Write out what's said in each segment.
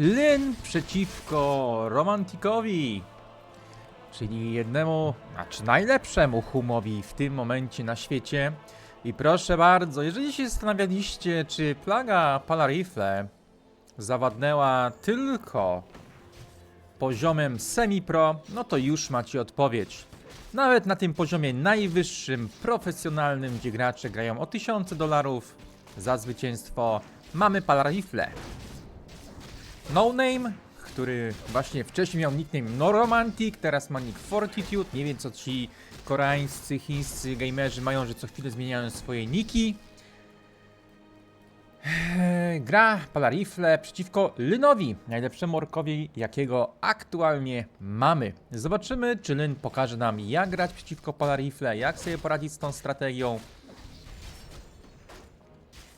Lyn przeciwko Romantikowi. Czyli jednemu, znaczy najlepszemu humowi w tym momencie na świecie. I proszę bardzo, jeżeli się zastanawialiście, czy plaga Palarifle zawadnęła tylko poziomem semi-pro, no to już macie odpowiedź. Nawet na tym poziomie najwyższym, profesjonalnym, gdzie gracze grają o tysiące dolarów za zwycięstwo, mamy Palarifle. No Name, który właśnie wcześniej miał nickname No Romantic, teraz ma nick Fortitude. Nie wiem co ci koreańscy, chińscy gamerzy mają, że co chwilę zmieniają swoje niki. Eee, Gra Palarifle przeciwko Lynowi, najlepszemu orkowi, jakiego aktualnie mamy. Zobaczymy, czy Lyn pokaże nam, jak grać przeciwko Palarifle, jak sobie poradzić z tą strategią.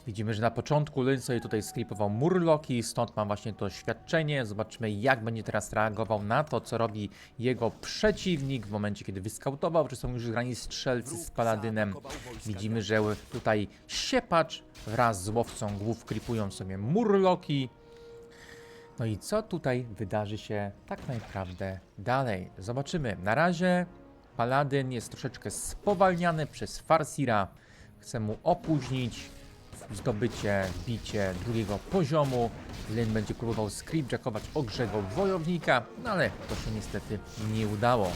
Widzimy, że na początku Lyn sobie tutaj sklipował murloki, stąd mam właśnie to świadczenie. Zobaczymy, jak będzie teraz reagował na to, co robi jego przeciwnik w momencie, kiedy wyskautował, czy są już grani strzelcy z paladynem. Widzimy, że tutaj siepacz wraz z łowcą głów klipują sobie murloki. No i co tutaj wydarzy się tak naprawdę dalej? Zobaczymy. Na razie paladyn jest troszeczkę spowalniany przez Farsira. Chce mu opóźnić zdobycie, bicie drugiego poziomu. Lyn będzie próbował scriptjackować ogrzego wojownika, no ale to się niestety nie udało.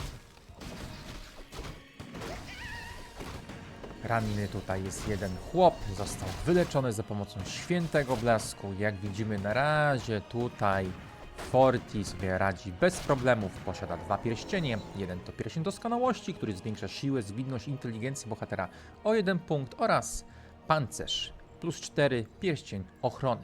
Ranny tutaj jest jeden chłop, został wyleczony za pomocą świętego blasku. Jak widzimy na razie tutaj Forti sobie radzi bez problemów, posiada dwa pierścienie. Jeden to pierścień doskonałości, który zwiększa siłę, zwinność, inteligencję bohatera o jeden punkt oraz pancerz plus 4 pierścień ochrony.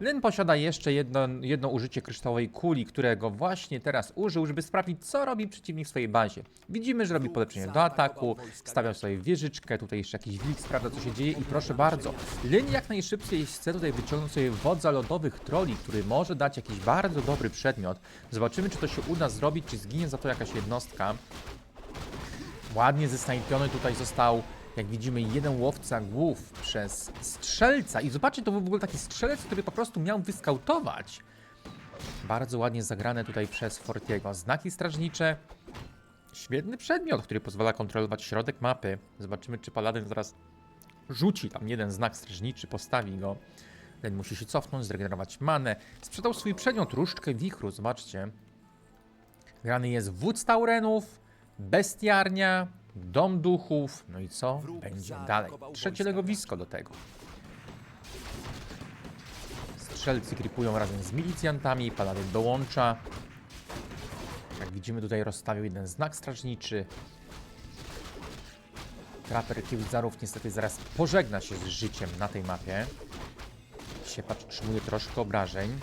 Lyn posiada jeszcze jedno, jedno użycie kryształowej kuli, którego właśnie teraz użył, żeby sprawdzić, co robi przeciwnik w swojej bazie. Widzimy, że robi polepszenie do ataku, stawia sobie wieżyczkę, tutaj jeszcze jakiś wilk sprawdza, co się dzieje i proszę bardzo, Lyn jak najszybciej chce tutaj wyciągnąć sobie wodza lodowych troli, który może dać jakiś bardzo dobry przedmiot. Zobaczymy, czy to się uda zrobić, czy zginie za to jakaś jednostka. Ładnie zesnajpiony tutaj został, jak widzimy, jeden łowca głów przez strzelca. I zobaczcie, to był w ogóle taki strzelec, który po prostu miał wyskautować. Bardzo ładnie zagrane tutaj przez Fortiego. Znaki strażnicze. Świetny przedmiot, który pozwala kontrolować środek mapy. Zobaczymy, czy Paladyn zaraz rzuci tam jeden znak strażniczy, postawi go. Ten musi się cofnąć, zregenerować manę. Sprzedał swój przedmiot, różdżkę wichru, zobaczcie. Grany jest wódz Taurenów, bestiarnia, dom duchów, no i co będzie dalej? Trzecie legowisko do tego. Strzelcy kripują razem z milicjantami, paladyn dołącza. Jak widzimy tutaj rozstawił jeden znak strażniczy. Traper Kiełzarów niestety zaraz pożegna się z życiem na tej mapie. Siepacz otrzymuje troszkę obrażeń.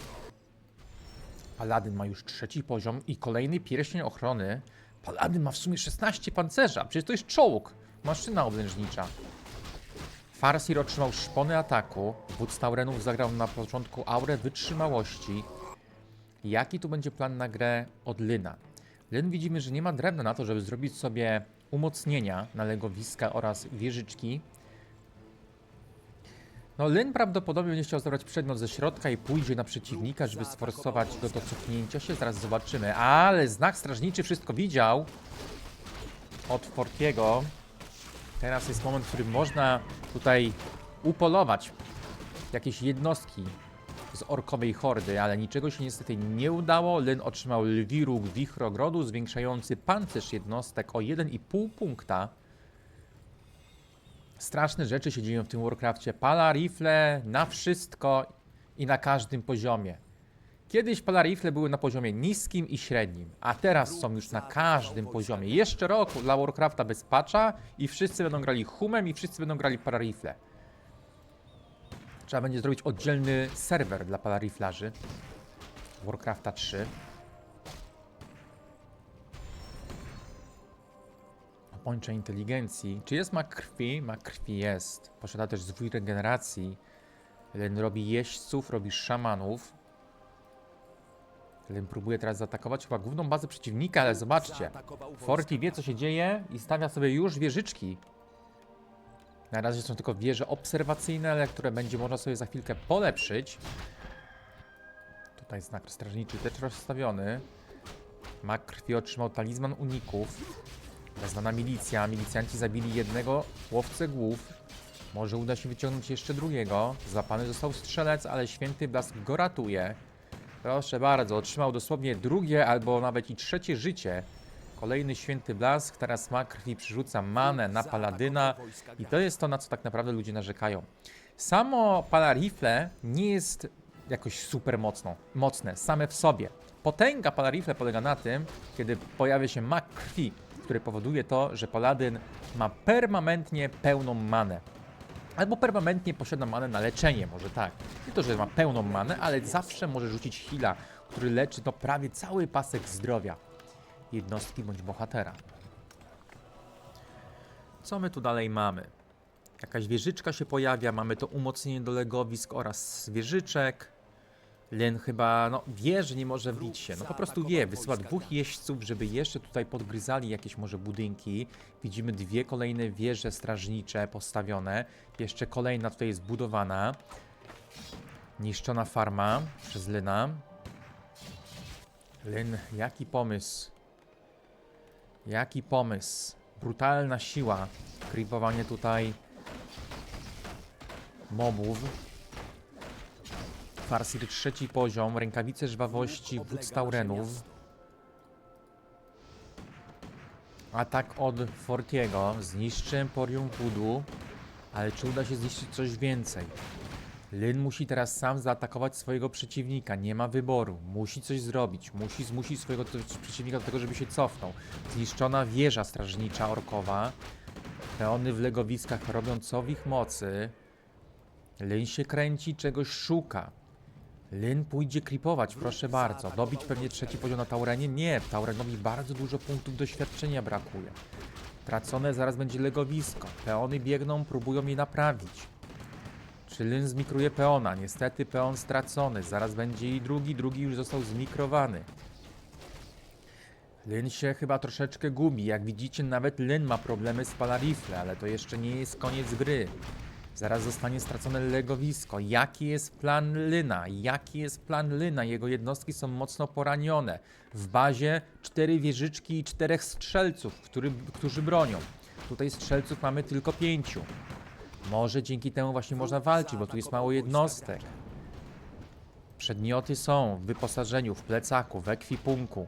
Paladyn ma już trzeci poziom i kolejny pierścień ochrony. Paladyn ma w sumie 16 pancerza. Przecież to jest czołg. Maszyna oblężnicza. Farsir otrzymał szpony ataku. Wódz Taurenów zagrał na początku aurę wytrzymałości. Jaki tu będzie plan na grę od Lyna? Lyn widzimy, że nie ma drewna na to, żeby zrobić sobie umocnienia na legowiska oraz wieżyczki. No, Lyn prawdopodobnie będzie chciał zabrać przedmiot ze środka i pójdzie na przeciwnika, żeby sforsować go do cofnięcia się. Zaraz zobaczymy. Ale znak strażniczy wszystko widział od Fortiego. Teraz jest moment, w którym można tutaj upolować jakieś jednostki z orkowej hordy, ale niczego się niestety nie udało. Lyn otrzymał lwi róg wichrogrodu, zwiększający pancerz jednostek o 1,5 punkta. Straszne rzeczy się dzieją w tym Warcrafcie. Pala rifle na wszystko i na każdym poziomie. Kiedyś pala rifle były na poziomie niskim i średnim, a teraz są już na każdym poziomie. Jeszcze rok dla Warcrafta bez patcha i wszyscy będą grali humem i wszyscy będą grali pala rifle. Trzeba będzie zrobić oddzielny serwer dla pala riflarzy. Warcrafta 3. Pończe inteligencji. Czy jest ma krwi? Ma krwi jest. Posiada też zwój regeneracji. Len robi jeźdźców, robi szamanów. Len próbuje teraz zaatakować chyba główną bazę przeciwnika, ale zobaczcie. Forti wie co się dzieje i stawia sobie już wieżyczki. Na razie są tylko wieże obserwacyjne, ale które będzie można sobie za chwilkę polepszyć. Tutaj znak strażniczy też rozstawiony. Mak krwi otrzymał talizman uników. Wezwana milicja. Milicjanci zabili jednego łowcę głów. Może uda się wyciągnąć jeszcze drugiego. Złapany został strzelec, ale święty blask go ratuje. Proszę bardzo, otrzymał dosłownie drugie albo nawet i trzecie życie. Kolejny święty blask, teraz ma krwi przyrzuca manę na paladyna i to jest to, na co tak naprawdę ludzie narzekają. Samo palarifle nie jest jakoś super mocno, mocne, same w sobie. Potęga palarifle polega na tym, kiedy pojawia się mak krwi, który powoduje to, że paladyn ma permanentnie pełną manę. Albo permanentnie posiada manę na leczenie, może tak. Nie to, że ma pełną manę, ale zawsze może rzucić heala, który leczy to prawie cały pasek zdrowia jednostki bądź bohatera. Co my tu dalej mamy? Jakaś wieżyczka się pojawia, mamy to umocnienie do legowisk oraz wieżyczek. Len chyba, no wie, że nie może bić się. No po prostu wie, wysyła dwóch jeźdźców, żeby jeszcze tutaj podgryzali jakieś może budynki. Widzimy dwie kolejne wieże strażnicze postawione. Jeszcze kolejna tutaj jest budowana. Niszczona farma przez Lyna. Lyn, jaki pomysł? Jaki pomysł? Brutalna siła. Creepowanie tutaj mobów. Farsir trzeci poziom, rękawice żwawości, wódz Taurenów. Atak od Fortiego, zniszczy Emporium Voodoo, ale czy uda się zniszczyć coś więcej? Lyn musi teraz sam zaatakować swojego przeciwnika, nie ma wyboru, musi coś zrobić, musi zmusić swojego przeciwnika do tego, żeby się cofnął. Zniszczona wieża strażnicza orkowa, peony w legowiskach robią co w ich mocy. Lyn się kręci, czegoś szuka. Lyn pójdzie kripować, proszę bardzo. Dobić pewnie trzeci poziom na Taurenie? Nie, Taurenowi bardzo dużo punktów doświadczenia brakuje. Tracone zaraz będzie legowisko. Peony biegną, próbują je naprawić. Czy Lyn zmikruje peona? Niestety peon stracony. Zaraz będzie i drugi, drugi już został zmikrowany. Lyn się chyba troszeczkę gubi. Jak widzicie, nawet Lyn ma problemy z palarifle, ale to jeszcze nie jest koniec gry. Zaraz zostanie stracone legowisko. Jaki jest plan Lyna? Jaki jest plan Lyna? Jego jednostki są mocno poranione. W bazie cztery wieżyczki i czterech strzelców, który, którzy bronią. Tutaj strzelców mamy tylko pięciu. Może dzięki temu właśnie można walczyć, bo tu jest mało jednostek. Przedmioty są w wyposażeniu, w plecaku, w ekwipunku.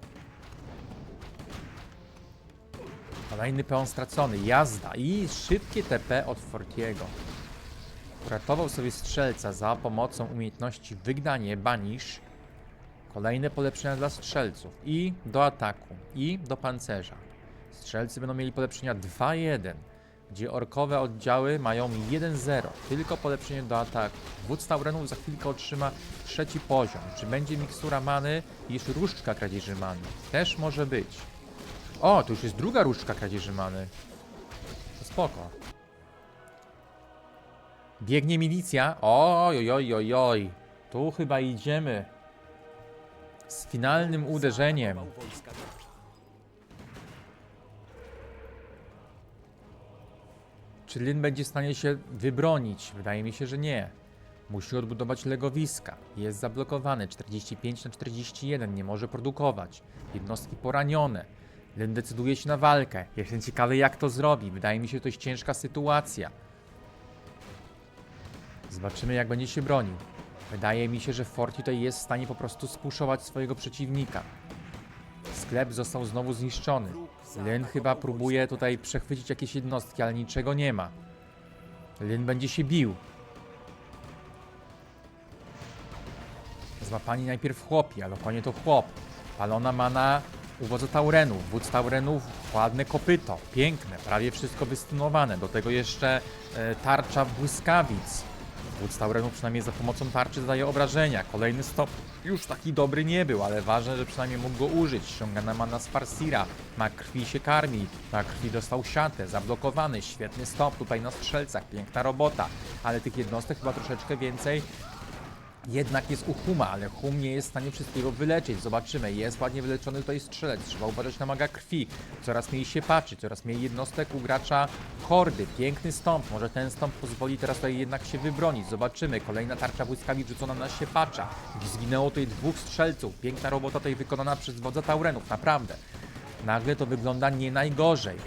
Kolejny peon stracony, jazda i szybkie TP od Fortiego. Uratował sobie strzelca za pomocą umiejętności wygnanie, banish. Kolejne polepszenia dla strzelców i do ataku, i do pancerza. Strzelcy będą mieli polepszenia 2-1, gdzie orkowe oddziały mają 1-0, tylko polepszenie do ataku. Wódz Taurenów za chwilkę otrzyma trzeci poziom. Czy będzie mikstura many jeszcze różdżka kradzieży many? Też może być. O, tu już jest druga różdżka kradzieży many. To spoko. Biegnie milicja. Oj, oj, oj, oj. Tu chyba idziemy. Z finalnym uderzeniem. Czy Lin będzie w stanie się wybronić? Wydaje mi się, że nie. Musi odbudować legowiska. Jest zablokowany 45 na 41, nie może produkować. Jednostki poranione. Lin decyduje się na walkę. Jestem ciekawy, jak to zrobi. Wydaje mi się, że to jest ciężka sytuacja. Zobaczymy, jak będzie się bronił. Wydaje mi się, że Forti tutaj jest w stanie po prostu spuszować swojego przeciwnika. Sklep został znowu zniszczony. Lyn chyba próbuje tutaj przechwycić jakieś jednostki, ale niczego nie ma. Lyn będzie się bił. Złapani najpierw chłopi, ale konie to chłop. Palona mana u wodza Taurenów. Wódz Taurenów, ładne kopyto, piękne, prawie wszystko wystunowane. Do tego jeszcze e, tarcza błyskawic. Wódz Taurenów przynajmniej za pomocą tarczy zadaje obrażenia. Kolejny stop już taki dobry nie był, ale ważne, że przynajmniej mógł go użyć. Ściągana mana z Farsira. Ma krwi się karmi. Ma krwi dostał siatę. Zablokowany. Świetny stop tutaj na strzelcach. Piękna robota. Ale tych jednostek chyba troszeczkę więcej Jednak jest u Huma, ale Hum nie jest w stanie wszystkiego wyleczyć. Zobaczymy, jest ładnie wyleczony tutaj strzelec. Trzeba uważać na maga krwi. Coraz mniej się patrzy, coraz mniej jednostek u gracza hordy. Piękny stąp. Może ten stąp pozwoli teraz tutaj jednak się wybronić. Zobaczymy. Kolejna tarcza błyskawi wrzucona na siepacza. Zginęło tutaj dwóch strzelców. Piękna robota tutaj wykonana przez wodza Taurenów, naprawdę. Nagle to wygląda nie najgorzej.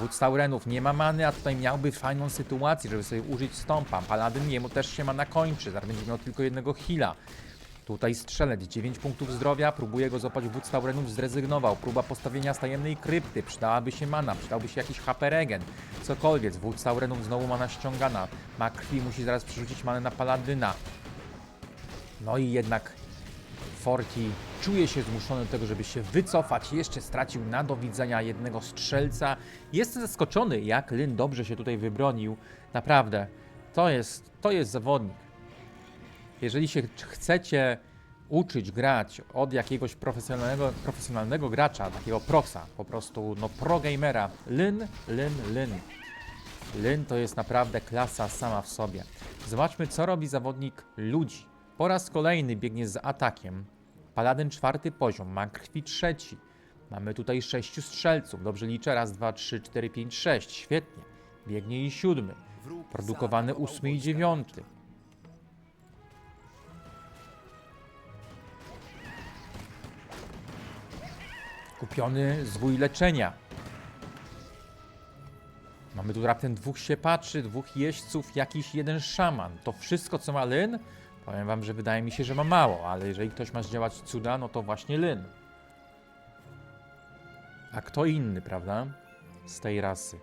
Wódz Taurenów nie ma many, a tutaj miałby fajną sytuację, żeby sobie użyć stąpa. Paladyn jemu też się mana kończy, zaraz będzie miał tylko jednego heala. Tutaj strzelec, 9 punktów zdrowia, próbuje go złapać wódz Taurenów, zrezygnował. Próba postawienia tajemnej krypty, przydałaby się mana, przydałby się jakiś HP regen, cokolwiek. Wódz Taurenów znowu mana ściągana, ma krwi, musi zaraz przerzucić manę na Paladyna. No i jednak Forti czuje się zmuszony do tego, żeby się wycofać. Jeszcze stracił na do widzenia jednego strzelca. Jestem zaskoczony, jak Lyn dobrze się tutaj wybronił. Naprawdę, to jest, to jest zawodnik. Jeżeli się ch- chcecie uczyć grać od jakiegoś profesjonalnego, profesjonalnego gracza, takiego proxa, po prostu no pro gamera, Lyn, Lyn, Lyn. Lyn to jest naprawdę klasa sama w sobie. Zobaczmy, co robi zawodnik ludzi. Po raz kolejny biegnie z atakiem. Paladyn czwarty poziom, ma krwi trzeci. Mamy tutaj sześciu strzelców. Dobrze liczę. Raz, dwa, trzy, cztery, pięć, sześć. Świetnie. Biegnie i siódmy. Produkowany ósmy i dziewiąty. Kupiony zwój leczenia. Mamy tu raptem dwóch siepaczy, dwóch jeźdźców, jakiś jeden szaman. To wszystko, co ma Lyn? Powiem wam, że wydaje mi się, że ma mało, ale jeżeli ktoś ma zdziałać cuda, no to właśnie Lyn. A kto inny, prawda? Z tej rasy.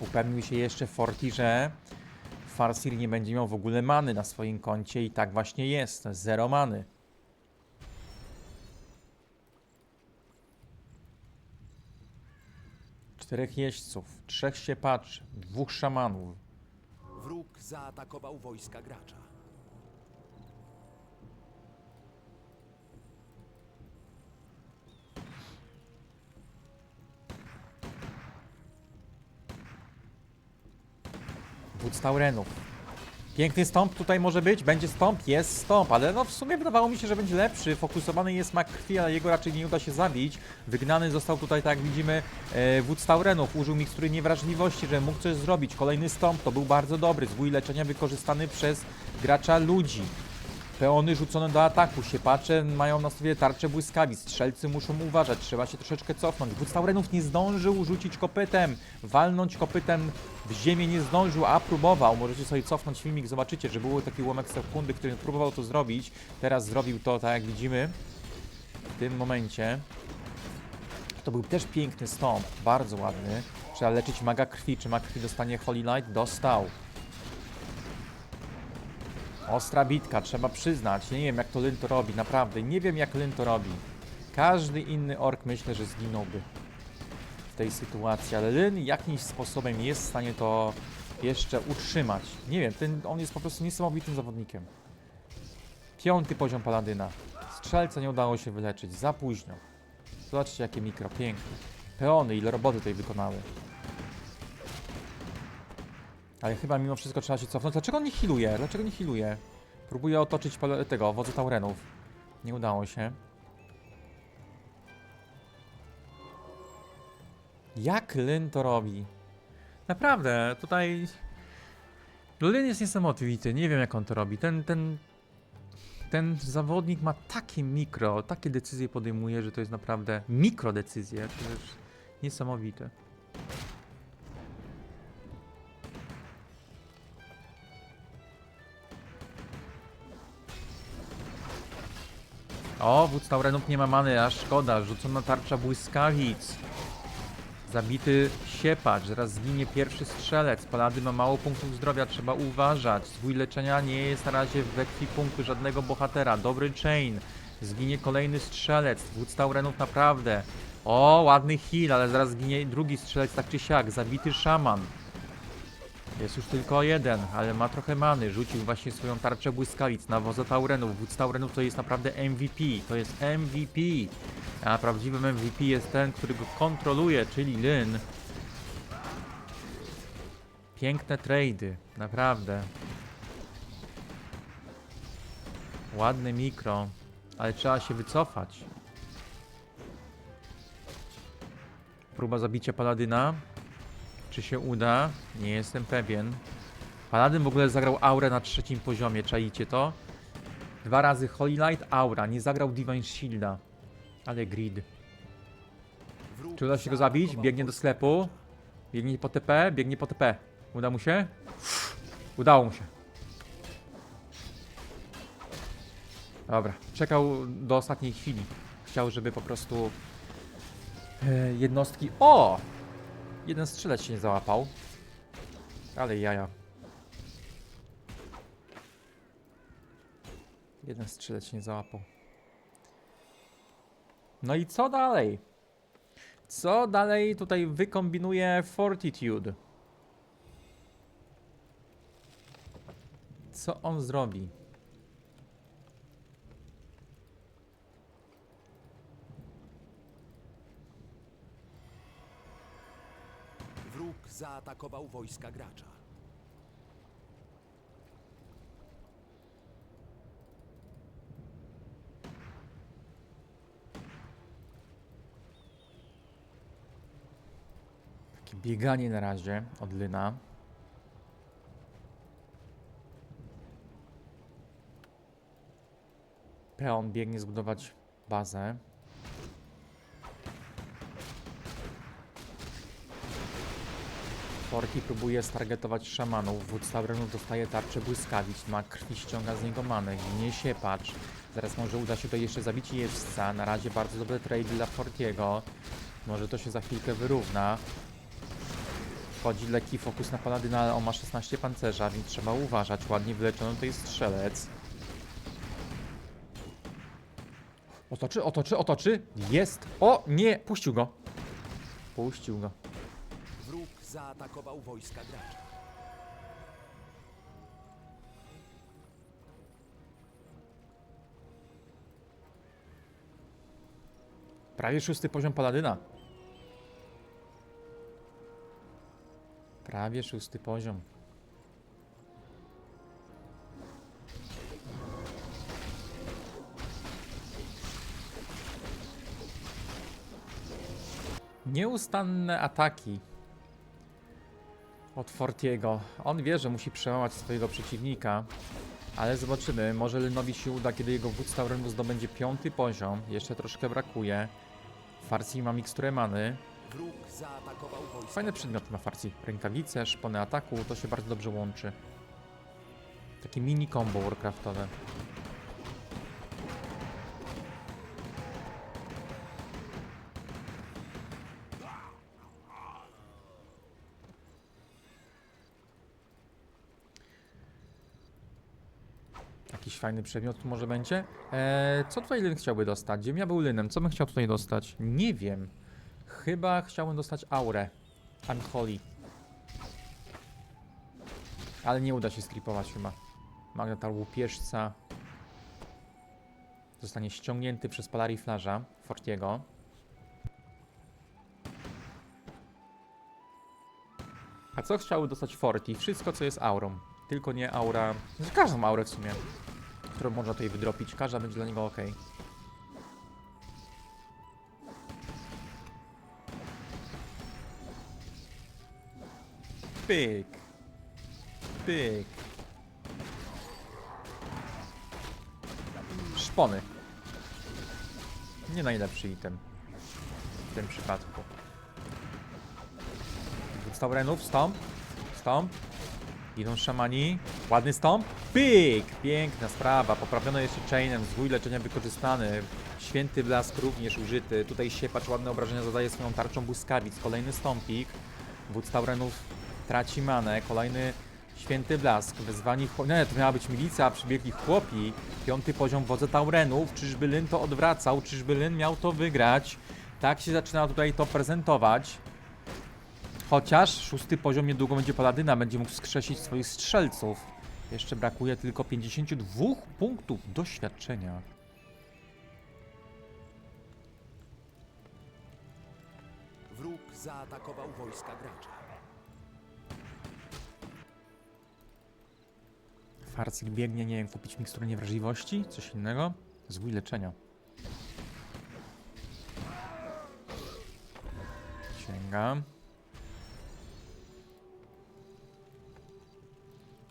Upewnił się jeszcze Forti, że Farsir nie będzie miał w ogóle many na swoim koncie i tak właśnie jest. Zero many. Czterech jeźdźców, trzech siepaczy, dwóch szamanów. Wróg zaatakował wojska gracza. Wódz Taurenów. Piękny stąp tutaj może być, będzie stąp, jest stąp, ale no w sumie wydawało mi się, że będzie lepszy. Fokusowany jest mak krwi, ale jego raczej nie uda się zabić. Wygnany został tutaj, tak jak widzimy, e, wódz Taurenów. Użył mikstury niewrażliwości, że mógł coś zrobić. Kolejny stąp, to był bardzo dobry. Zwój leczenia wykorzystany przez gracza ludzi. Peony rzucone do ataku, siepacze mają na sobie tarcze błyskawic, strzelcy muszą uważać, trzeba się troszeczkę cofnąć. Wódz Taurenów nie zdążył rzucić kopytem, walnąć kopytem w ziemię nie zdążył, a próbował. Możecie sobie cofnąć filmik, zobaczycie, że był taki łomek sekundy, który próbował to zrobić. Teraz zrobił to, tak jak widzimy, w tym momencie. To był też piękny stąp, bardzo ładny. Trzeba leczyć maga krwi. Czy mag krwi dostanie Holy Light? Dostał. Ostra bitka, trzeba przyznać. Nie wiem, jak to Lyn to robi, naprawdę. Nie wiem, jak Lyn to robi. Każdy inny ork myślę, że zginąłby w tej sytuacji, ale Lyn jakimś sposobem jest w stanie to jeszcze utrzymać. Nie wiem, ten, on jest po prostu niesamowitym zawodnikiem. Piąty poziom paladyna. Strzelca nie udało się wyleczyć, za późno. Zobaczcie, jakie mikro, piękne. Peony, ile roboty tutaj wykonały. Ale chyba mimo wszystko trzeba się cofnąć. Dlaczego on nie healuje? Dlaczego nie healuje? Próbuje otoczyć tego, wodza Taurenów. Nie udało się. Jak Lyn to robi? Naprawdę, tutaj... Lyn jest niesamowity, nie wiem jak on to robi. Ten, ten... Ten zawodnik ma takie mikro, takie decyzje podejmuje, że to jest naprawdę mikrodecyzje. To jest niesamowite. O, wódz Taurenów nie ma many, a szkoda. Rzucona tarcza błyskawic. Zabity siepacz, zaraz zginie pierwszy strzelec. Palady ma mało punktów zdrowia, trzeba uważać. Zwój leczenia nie jest na razie w ekwipunku żadnego bohatera. Dobry chain. Zginie kolejny strzelec. Wódz Taurenów naprawdę. O, ładny heal, ale zaraz zginie drugi strzelec tak czy siak. Zabity szaman. Jest już tylko jeden, ale ma trochę many. Rzucił właśnie swoją tarczę błyskawic na woza Taurenów. Wódz Taurenów to jest naprawdę MVP. To jest MVP. A prawdziwym MVP jest ten, który go kontroluje, czyli Lyn. Piękne trady, naprawdę. Ładne mikro, ale trzeba się wycofać. Próba zabicia Paladyna. Czy się uda? Nie jestem pewien. Paladyn w ogóle zagrał aurę na trzecim poziomie, czaicie to? Dwa razy Holy Light, aura, nie zagrał Divine Shielda. Ale grid. Czy uda się go zabić? Biegnie do sklepu. Biegnie po TP, biegnie po TP. Uda mu się? Udało mu się. Dobra, czekał do ostatniej chwili. Chciał, żeby po prostu e, jednostki... O! Jeden strzelec się nie załapał. Ale jaja. Jeden strzelec się nie załapał. No i co dalej? Co dalej tutaj wykombinuje Fortitude? Co on zrobi? Wróg zaatakował wojska gracza. Takie bieganie na razie od Lyna. Peon biegnie zbudować bazę. Forti próbuje stargetować szamanów. Wódz Taurenów dostaje tarczę błyskawic. Ma krwi, ściąga z niego manę. Ginie się patrz. Zaraz może uda się tutaj jeszcze zabić jeźdźca. Na razie bardzo dobre trade dla Fortiego. Może to się za chwilkę wyrówna. Wchodzi lekki fokus na paladyna, ale on ma 16 pancerza, więc trzeba uważać. Ładnie wyleczony tutaj strzelec. Otoczy, otoczy, otoczy. Jest. O, nie, puścił go. Puścił go. Zaatakował wojska gracza. Prawie szósty poziom paladyna. Prawie szósty poziom. Nieustanne ataki od Fortiego. On wie, że musi przełamać swojego przeciwnika, ale zobaczymy. Może Lynowi się uda, kiedy jego wódz Taurenu zdobędzie piąty poziom. Jeszcze troszkę brakuje. Farsi ma miksturę many. Fajne przedmioty ma Farsi. Rękawice, szpony ataku, to się bardzo dobrze łączy. Takie mini combo warcraftowe. Jakiś fajny przedmiot może będzie? Eee, co tutaj Lyn chciałby dostać? Ja był Lynem, co bym chciał tutaj dostać? Nie wiem. Chyba chciałbym dostać aurę. Unholy. Ale nie uda się skripować chyba. Magnetar łupieżca. Zostanie ściągnięty przez Polariflarza Fortiego. A co chciałby dostać Forti? Wszystko co jest aurą. Tylko nie aura... Każdą aurę w sumie. Którą można tutaj wydropić. Każda będzie dla niego ok. Pyk. Pyk. Szpony. Nie najlepszy item. W tym przypadku. Wódz Renów, stąp. Stąp. Idą szamani. Ładny stąp. Pyk! Piękna sprawa. Poprawiono jeszcze chainem. Zwój leczenia wykorzystany. Święty blask również użyty. Tutaj siepacz ładne obrażenia zadaje swoją tarczą błyskawic. Kolejny stąpik. Wódz Taurenów traci manę. Kolejny święty blask. Wezwani. Nie, to miała być milicja, a przybiegli chłopi. Piąty poziom wodze Taurenów. Czyżby Lyn to odwracał? Czyżby Lyn miał to wygrać? Tak się zaczyna tutaj to prezentować. Chociaż szósty poziom niedługo będzie paladyna, będzie mógł skrzesić swoich strzelców. Jeszcze brakuje tylko 52 punktów doświadczenia. Wróg zaatakował wojska gracza. Farcik biegnie, nie wiem, kupić miksturę niewrażliwości, coś innego. Zwój leczenia. Sięgam.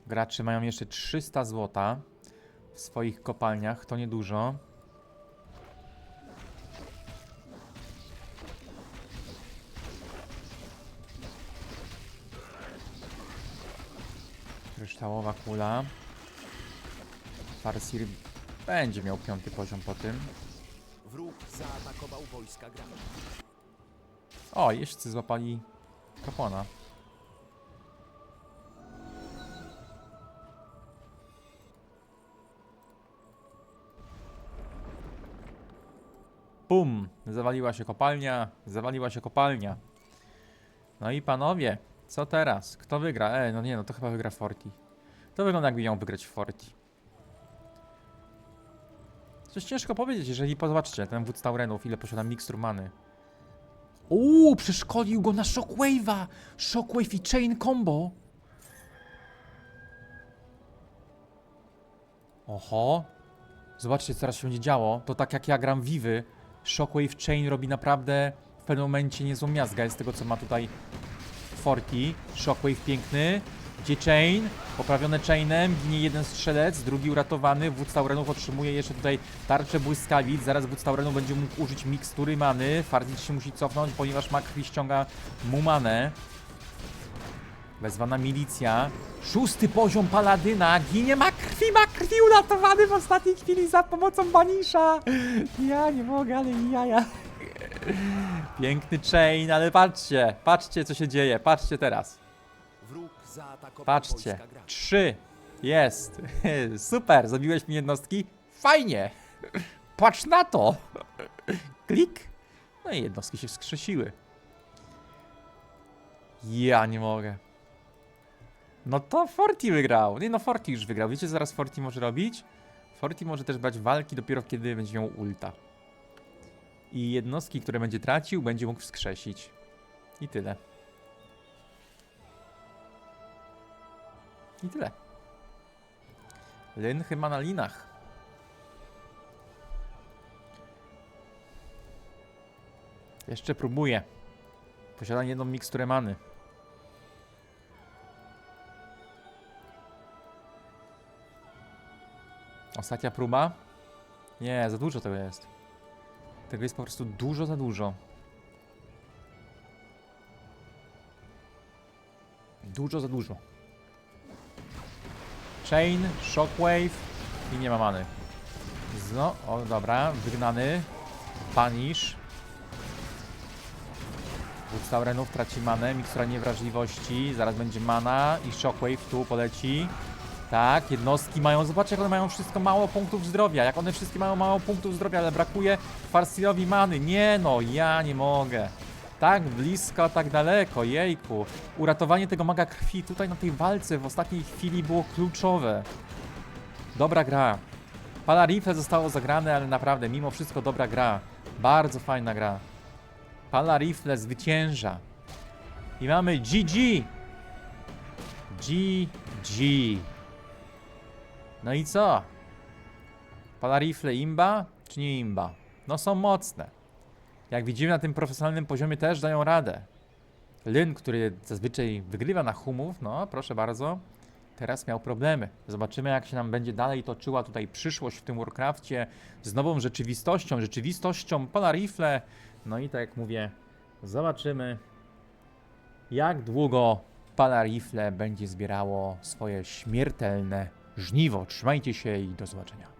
Gracze mają jeszcze 300 złota w swoich kopalniach, to niedużo. Kryształowa kula. Farsir będzie miał piąty poziom po tym. Wróg zaatakował wojska. O, jeźdźcy złapali kapłana. Bum! Zawaliła się kopalnia, zawaliła się kopalnia. No i panowie, co teraz? Kto wygra? E, no nie, no to chyba wygra Forti. To wygląda jakby miał wygrać Forti. Coś ciężko powiedzieć, jeżeli zobaczcie, ten wódz Taurenów, ile posiada mikstur many. Uuu, przeszkolił go na Shockwave'a! Shockwave i Chain Combo! Oho. Zobaczcie, co teraz się będzie działo. To tak jak ja gram Vivy, Shockwave Chain robi naprawdę w pewnym momencie niezłą miazgę z tego, co ma tutaj Forti. Shockwave piękny. Gdzie Chain? Poprawione Chainem. Ginie jeden strzelec, drugi uratowany. Wódz Taurenów otrzymuje jeszcze tutaj tarczę błyskawic. Zaraz Wódz Taurenów będzie mógł użyć mikstury many. Fardic się musi cofnąć, ponieważ ma krwi ściąga mu manę. Wezwana milicja. Szósty poziom paladyna. Ginie ma krwi, ma krwi uratowany w ostatniej chwili za pomocą Banisza. Ja nie mogę, ale jaja. Piękny chain, ale patrzcie, patrzcie co się dzieje, patrzcie teraz. Patrzcie. Trzy. Jest. Super. Zabiłeś mi jednostki? Fajnie. Patrz na to. Klik. No i jednostki się wskrzesiły. Ja nie mogę. No to Forti wygrał. Nie no, Forti już wygrał. Wiecie, zaraz Forti może robić? Forti może też brać walki dopiero kiedy będzie miał ulta. I jednostki, które będzie tracił, będzie mógł wskrzesić. I tyle. I tyle. Lyn chyba na linach. Jeszcze próbuję. Posiadam jedną miksturę many. Ostatnia próba? Nie, za dużo tego jest. Tego jest po prostu dużo za dużo. Dużo za dużo. Chain, Shockwave i nie ma many. No, o dobra, wygnany. Punish. Wódz Taurenów traci manę, mikstura niewrażliwości, zaraz będzie mana i Shockwave tu poleci. Tak, jednostki mają, zobaczcie jak one mają wszystko mało punktów zdrowia, jak one wszystkie mają mało punktów zdrowia, ale brakuje Farsilowi many. Nie no, ja nie mogę. Tak blisko, tak daleko, jejku. Uratowanie tego maga krwi tutaj na tej walce w ostatniej chwili było kluczowe. Dobra gra. Pala Rifle zostało zagrane, ale naprawdę, mimo wszystko dobra gra. Bardzo fajna gra. Pala Rifle zwycięża. I mamy GG. GG. No i co? Pala Rifle imba, czy nie imba? No są mocne. Jak widzimy na tym profesjonalnym poziomie też dają radę. Lyn, który zazwyczaj wygrywa na humów, no proszę bardzo, teraz miał problemy. Zobaczymy jak się nam będzie dalej toczyła tutaj przyszłość w tym Warcrafcie z nową rzeczywistością, rzeczywistością Polar Rifle. No i tak jak mówię, zobaczymy jak długo Polar Rifle będzie zbierało swoje śmiertelne żniwo. Trzymajcie się i do zobaczenia.